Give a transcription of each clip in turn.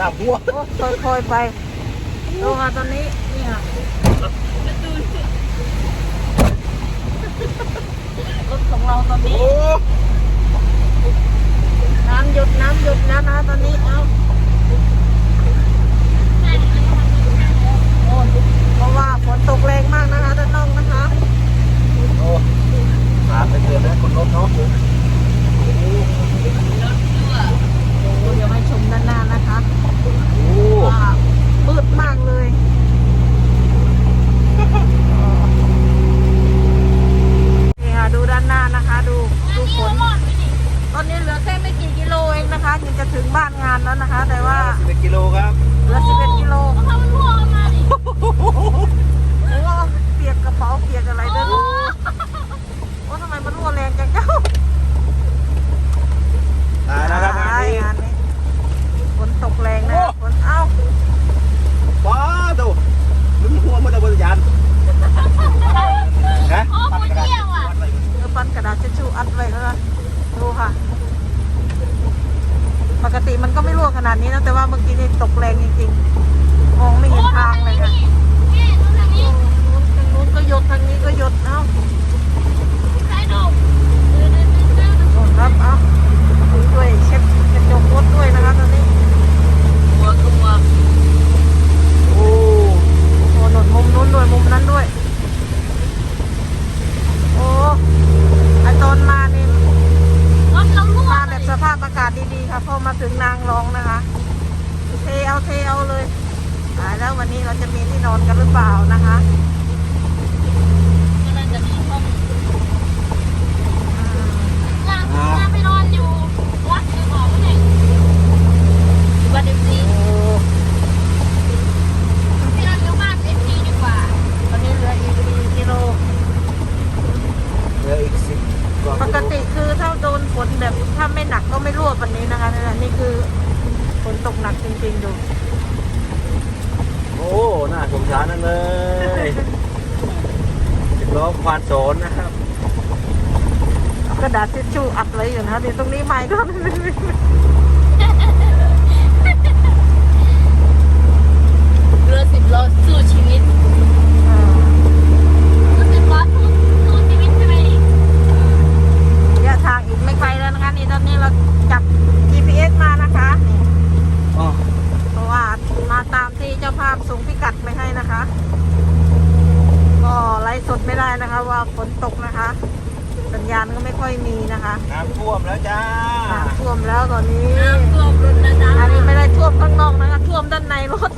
ไม่นี่นะคะหน้าหัวโอ้ค่อยๆไปดูค่ะตอนนี้นี่ค่ะรถของเราตอนนี้ โอ้ น้ำหยุดน้ำหยุดแล้วนะตอนนี้ เอาโอ้เพราะว่าฝนตกแรงมากนะคะด้านนอกนะคะ โอ้ตามไปเตือนนะคนรถเนาะ โอ้เดี๋ยวให้ชมด้านหน้านะคะ โอ้ ว่ามืดมากเลยนี่ค่ะดูด้านหน้านะคะ ดูดูฝนตอนนี้เหลือแค่ไม่กี่กิโลเองนะคะถึงจะถึงบ้านงานแล้วนะคะ แต่ว่า สิบเอ็ดกิโลครับ เหลือ11กิโลโอ้เปียกกระเป๋าเปียกอะไรด้วยนะโอ้ทำไมมันรั่วแรงจังเจ้า ตายนะครับงานนี้ งานนี้ฝนตกแรงนะ โอ้ ฝนเอ้า ว้าดูมึงหัวมันเอาบนยานนะปัดกระดาษ เออปันกระดาษทิชชู่อัดไว้แล้วนะดูค่ะ ปกติมันก็ไม่รั่วขนาดนี้นะ แต่ว่าเมื่อกี้นี่ตกแรงจริงๆมองไม่เห็นทางเลยค่ะทางนู้นก็หยดทางนี้ก็หยดเอ้าโดนครับเอ้าช่วยเช็ดกระจกรถด้วยนะคะตอนนี้โอ้โอ้หนดมุมนู้นด้วยมุมนั้นด้วย โอ้ไอตอนมานี่มาแบบสภาพอากาศดีๆค่ะพอมาถึงนางรองนะคะเท เอาเทเอาเลยตายแล้ววันนี้เราจะมีที่นอนกันหรือเปล่านะคะอืมโอ้ตอนนี้เหลืออีกสี่กิโล เหลืออีกสิบกว่า ปกติคือถ้าโดนฝนแบบถ้าไม่หนักก็ไม่รั่ววันนี้นะคะนี่นแหละนี่คือฝนตกหนักจริงๆดู โอ้น่าสงสารนั่นเลยสิบล้อควานโสนนะครับ กระดาษทิชชู่อัดเลยอยู่นะคะเดี๋ยวตรงนี้ไม่ด้วยเรือสิบล้อสู้ชีวิตเรือสิบล้อสู้สู้ชีวิตใช่ไหมระยะทางอีกไม่ไกลแล้วนะคะนี่ตอนนี้เราจับ GPS มานะคะนี่อ๋อเพราะว่ามาตามที่เจ้าภาพส่งพิกัดไปให้นะคะ ก็ไลฟ์สดไม่ได้นะคะว่าฝนตกนะคะ สัญญาณก็ไม่ค่อยมีนะคะน้ำท่วมแล้วจ้าน้ำท่วมแล้วตอนนี้น้ำท่วมรถนะจ๊ะอันนี้ไม่ได้ท่วมข้างนอกนะคะท่วมด้านในรถ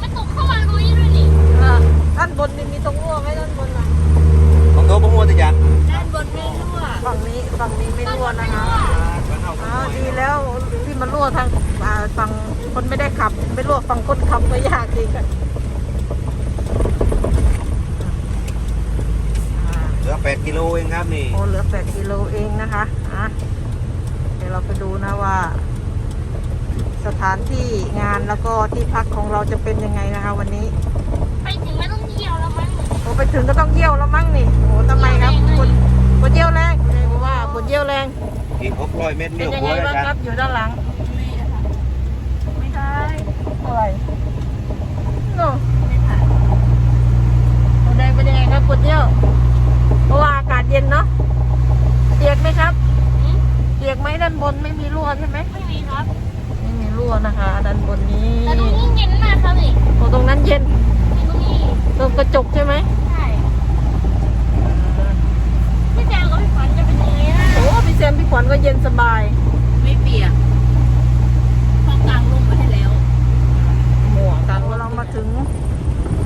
มันตกเข้ามาตรงนี้ด้วยนี่ด้านบนมีตรงรั่วไหมด้านบนล่ะของโต๊ะรั่วติยันด้านบนไม่รั่วฝั่งนี้ฝั่งนี้ไม่รั่วนะคะอ๋อดีแล้วที่มันรั่วทางฝั่งคนไม่ได้ขับไม่รั่วฝั่งคนขับก็ยากดีกัน 8กิโลเองครับนี่โอ้เหลือ 8กิโลเองนะคะอะเดี๋ยวเราไปดูนะว่า สถานที่งานแล้วก็ที่พักของเราจะเป็นยังไงนะคะ วันนี้ไปถึงไม่ต้องเที่ยวแล้วมั้งโอ้ไปถึงก็ต้องเที่ยวแล้วมั้งนี่โอ้ทำไมครับคนคนเที่ยวแรงเลยว่าคนเที่ยวแรงอีก600เมตรเป็นยวยังไงบ้างครับอยู่ด้านหลังไม่ได้เะไรโน่ไม่ผ่านโอ้แดงเป็นยังไงครับคนเที่ยว เย็นเนาะเปียกไหมครับหืมเปียกไหมด้านบนไม่มีรั่วใช่ไหมไม่มีครับ ไม่มีรั่วนะคะ ด้านบนนี้แต่ตรงนี้เย็นมากครับนี่โอ้ตรงนั้นเย็นนี่ตรงนี้ตรงกระจกใช่ไหมใช่พี่แจงกับพี่ฝันจะเป็นยังไงนะโอ้พี่แซมพี่ขวัญก็เย็นสบาย ไม่เปียกห้องกลางลงมาให้แล้วหมวกกันเรามาถึง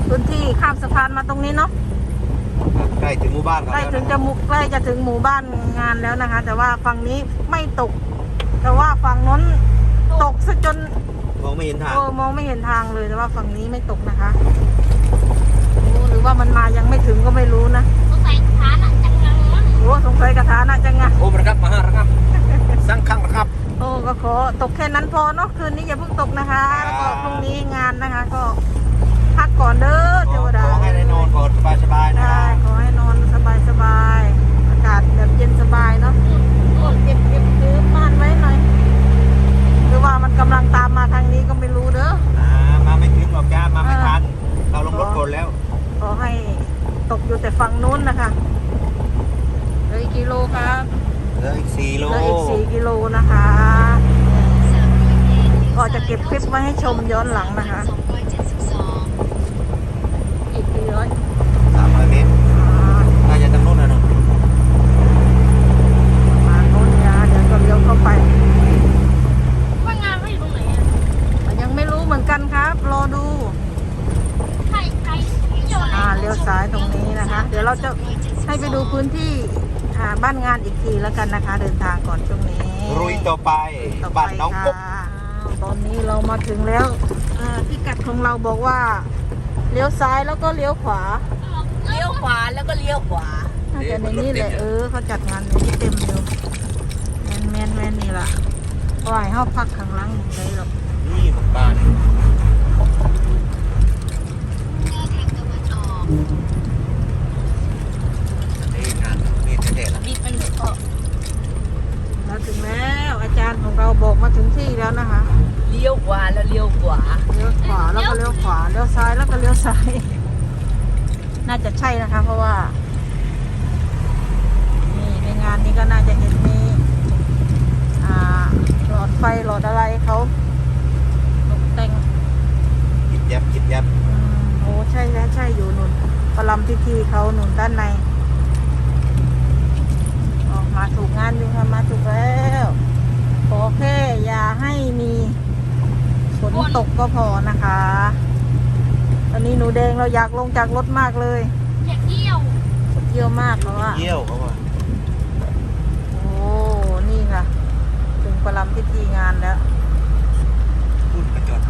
พื้นที่ข้ามสะพานมาตรงนี้เนาะ ใกล้ถึงหมู่บ้านใกล้ถึงจะหมุใกล้จะถึงหมู่บ้านงานแล้วนะคะ แต่ว่าฝั่งนี้ไม่ตก แต่ว่าฝั่งนู้นตกซะจนมองไม่เห็นทางโอ้มองไม่เห็นทางเลยแต่ว่าฝั่งนี้ไม่ตกนะคะโอ้หรือว่ามันมายังไม่ถึงก็ไม่รู้นะสงสัยฐานอะจังงังมั้งโอ้สงสัยกระถาน่าจะงะโอ้ระครับมาห้าระครับสร้างข้างระครับโอ้ก็ขอตกแค่นั้นพอเนาะคืนนี้อย่าเพิ่งตกนะคะ แล้วก็พรุ่งนี้งานนะคะ ก็ พักก่อนเด้อเทวดาขอให้ได้นอนก่อนสบายๆนะได้ขอให้นอนสบายๆอากาศแบบเย็นสบายเนาะเก็บเก็บซื้อบ้านไว้หน่อยหรือว่ามันกำลังตามมาทางนี้ก็ไม่รู้เด้อมาไม่ถึงหรอกจ้มาไม่ทันเราลงรถก่อนแล้วขอให้ตกอยู่แต่ฝั่งนู้นนะคะเหลืออีกกิโลครับเหลืออีกสี่โลเลือีกสี่กิโลนะคะก็จะเก็บคลิปไว้ให้ชมย้อนหลังนะคะ กกี่ร้อยสามร้อยเมตรอ่าน่าจะตั้งนู่นนะเนาะมาโน้นยาเดี๋ยวก็เลี้ยวเข้าไป ว่างานเขาอยู่ตรงไหนอะยังไม่รู้เหมือนกันครับ รอดู ใครใครเกี่ยวอะไรอ่าเลี้ยวซ้ายตรงนี้นะคะ เดี๋ยวเราจะให้ไปดูพื้นที่อ่าบ้านงานอีกทีแล้วกันนะคะ เดินทางก่อนช่วงนี้รุยต่อไปต่อไปบ้านน้องกบค่ะตอนนี้เรามาถึงแล้วอ่าพิกัดของเราบอกว่า เลี้ยวซ้ายแล้วก็เลี้ยวขวาเลี้ยวขวาแล้วก็เลี้ยวขวาน่าจะในนี่แหละเออเขาจัดงานในนี้เต็มอยู่แมนแมนแมนนี่ล่ะปล่อยเขาพักข้างหล่างหมดเลยหรอกนี่หมู่บ้านนี่งานนี่เท่ๆละบิดมันเออมาถึงแล้วอาจารย์ของเราบอกมาถึงที่แล้วนะคะ เลี้ยวขวาแล้วเลี้ยวขวาเลี้ยวขวาแล้วก็เลี้ยวขวาเลี้ยวซ้ายแล้วก็เลี้ยวซ้าย น่าจะใช่นะคะ เพราะว่า นี่ในงานนี้ก็น่าจะเห็นมีอ่าหลอดไฟหลอดอะไรเขาตกแต่งยิบยับยิบยับอืมโอ้ใช่แล้วใช่อยู่หนุนประลำพิธีเขาหนุนด้านในออกมาถูกงานอยู่ค่ะมาถูกแล้วขอแค่อย่าให้มีฝน ตกก็พอนะคะ ตอนนี้หนูแดงเราอยากลงจากรถมากเลยอยากเที่ยวเยี่ยวมากแล้วอะเยี่ยวเขาว่าโอ้นี่ค่ะ ถึงประลำพิธีงานแล้วพูดกระจด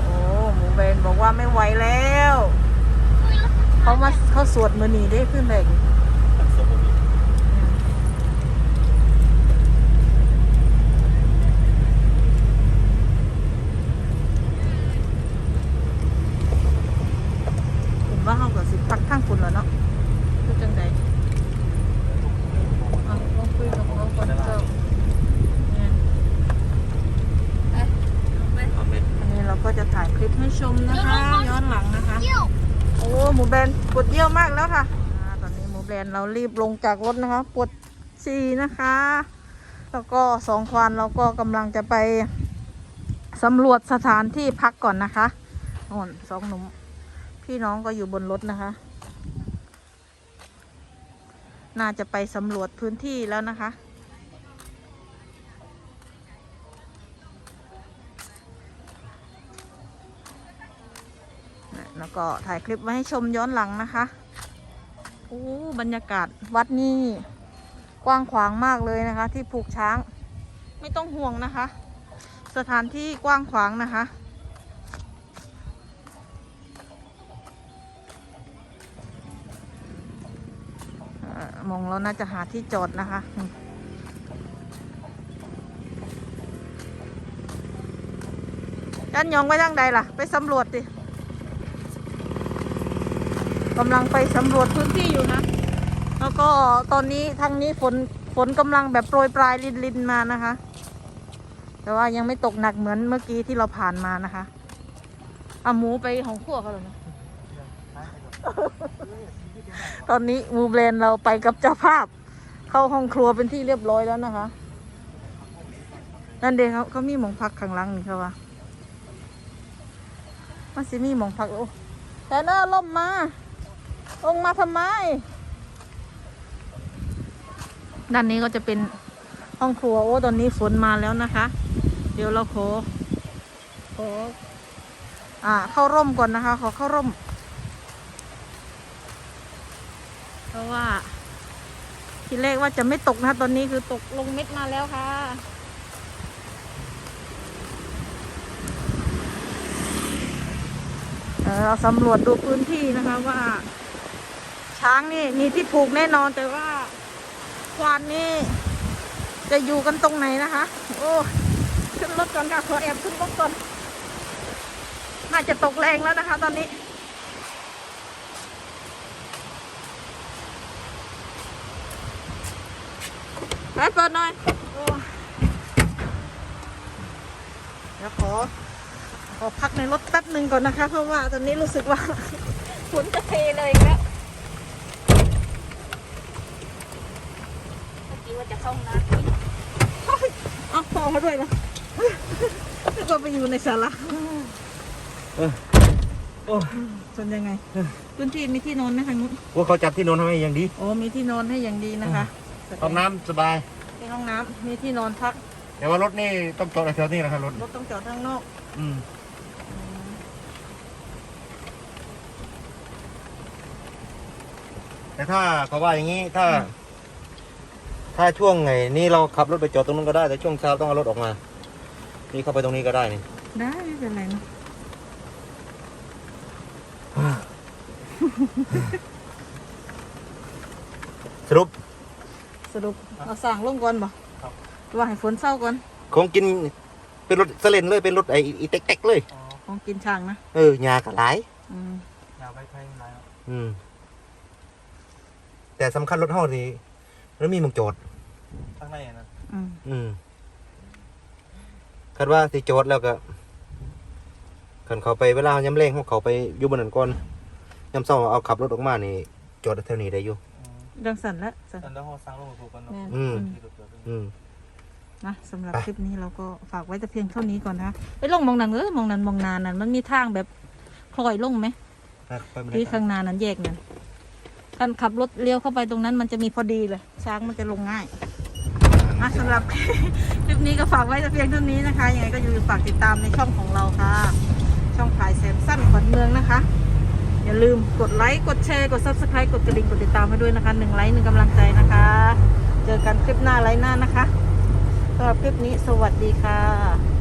โอ้หมูเบนบอกว่าไม่ไหวแล้ว เขามาเขาสวดมือหนีได้ขึ้นเลย ตั้งสมบูรณ์ เห็นว่าเขากับสิพักข้างคุณแล้วเนาะคือจังใดเอาลองคุยกับเขาก่อนเจ้าเนี่ย อาเมน อันนี้เราก็จะถ่ายคลิปให้ชมนะคะ ย้อนหลังนะคะ เที่ยว โอ้หมูแบรนด์ปวด เยอะมากแล้วค่ะอาตอนนี้หมูแบรนด์เรารีบลงจากรถนะคะ ปวดฉี่นะคะ แล้วก็สองควานเราก็กำลังจะไปสำรวจสถานที่พักก่อนนะคะโน่นสองหนุ่มพี่น้องก็อยู่บนรถนะคะ น่าจะไปสำรวจพื้นที่แล้วนะคะ ก็ถ่ายคลิปไว้ให้ชมย้อนหลังนะคะโอ้บรรยากาศวัดนี่กว้างขวางมากเลยนะคะ ที่ผูกช้าง ไม่ต้องห่วงนะคะ สถานที่กว้างขวางนะคะ มองเราน่าจะหาที่จอดนะคะอืมด้านยองไปทางใดล่ะ ไปสำรวจดิ กำลังไปสำรวจพื้นที่อยู่นะ แล้วก็ตอนนี้ทางนี้ฝนฝนกำลังแบบโปรยปลายลินลินมานะคะ แต่ว่ายังไม่ตกหนักเหมือนเมื่อกี้ที่เราผ่านมานะคะเอาหมูไปของขั้วเขาเลยนะตอนนี้มูแบรนเราไปกับเจ้าภาพ เข้าห้องครัวเป็นที่เรียบร้อยแล้วนะคะ นั่นเด็กเขาเขามีหมองพักข้างหลังนี่เขาว่ามันสิมีหมองพักโอ้แต่เนอล่มมา ลงมาทำไม ด้านนี้ก็จะเป็นห้องครัวโอ้ตอนนี้ฝนมาแล้วนะคะ เดี๋ยวเราขอขออ่า เข้าร่มก่อนนะคะ ขอเข้าร่ม เพราะว่า ทีแรกว่าจะไม่ตกนะคะตอนนี้คือตกลงเม็ดมาแล้วค่ะเอ่อเราสำรวจดูพื้นที่นะคะว่า ช้างนี่มีที่ผูกแน่นอนแต่ว่าควานนี่จะอยู่กันตรงไหนนะคะ โอ้ขึ้นรถก่อนค่ะขอแอบขึ้นรถก่อนน่าจะตกแรงแล้วนะคะ ตอนนี้ไปเปิดหน่อยโอ้เดี๋ยวขอ ขอพักในรถแป๊บหนึ่งก่อนนะคะ เพราะว่าตอนนี้รู้สึกว่าฝนจะเทเลยแล้ว ว่าจะเข้าห้องน้เอาพอมาด้วยนะแล้วก็ไปอยู่ในศาลาเออโอ้ส่วนยังไงพื้นที่มีที่นอนไหมทางนู้นว่าเขาจัดที่นอนให้อย่างดีโอ้มีที่นอนให้อย่างดีนะคะห้องน้ำสบายมีห้องน้ำมีที่นอนพัก แต่ว่ารถนี่ต้องจอดแถวนี้นะครับรถรถต้องจอดข้างนอก อืมแต่ถ้าเขาว่าอย่างนี้ถ้า ถ้าช่วงไงนี่เราขับรถไปจอดตรงนั้นก็ได้แต่ช่วงเช้าต้องเอารถออกมา นี่เข้าไปตรงนี้ก็ได้นี่ได้ไม่เป็นไรนะสรุปสรุปเอาสั่งลงก่อนบ่ว่าให้ฝนเศร้าก่อนคงกินเป็นรถเสเลนเลยเป็นรถไอ้อีเต็กๆเลยของกินช่างนะเออยากระหลายอืมยาวไปไพ่ไหนอืมแต่สำคัญรถเฮานี่ แล้วมีหมองจอด ข้างในนะอืมอืมคาดว่าสิจอดแล้วก็คันเขาไปเวลาย้ำแรงเขาเขาไปอยู่บนนั้นก่อนย้ำเศร้าเอาขับรถออกมานี่จอดแถวนี้ได้อยู่ดังสั่นละสั่นตอนนั้นเขาสร้างโรงผูกกันเนาะแม่นอืม ที่รถเกิดอืม นะสำหรับไป คลิปนี้เราก็ฝากไว้แต่เพียงเท่านี้ก่อนนะไปลงมองนันเออมองนันมองนานนั่นมันมีทางแบบคลอยลงไหมไปไม่ได้ที่ข้างหนานั้นแยกนั่น การขับรถเลี้ยวเข้าไปตรงนั้นมันจะมีพอดีเลย ช้างมันจะลงง่ายอะสำหรับคลิปนี้ก็ฝากไว้แต่เพียงเท่านี้นะคะ ยังไงก็อยู่ฝากติดตามในช่องของเราค่ะ ช่องขายแซมสั้นขวัญเมืองนะคะ อย่าลืมกดไลค์ กดแชร์ กด subscribe กดกระดิ่ง กดติดตามให้ด้วยนะคะหนึ่งไลค์หนึ่งกำลังใจนะคะ เจอกันคลิปหน้าไลค์หน้านะคะสำหรับคลิปนี้สวัสดีค่ะ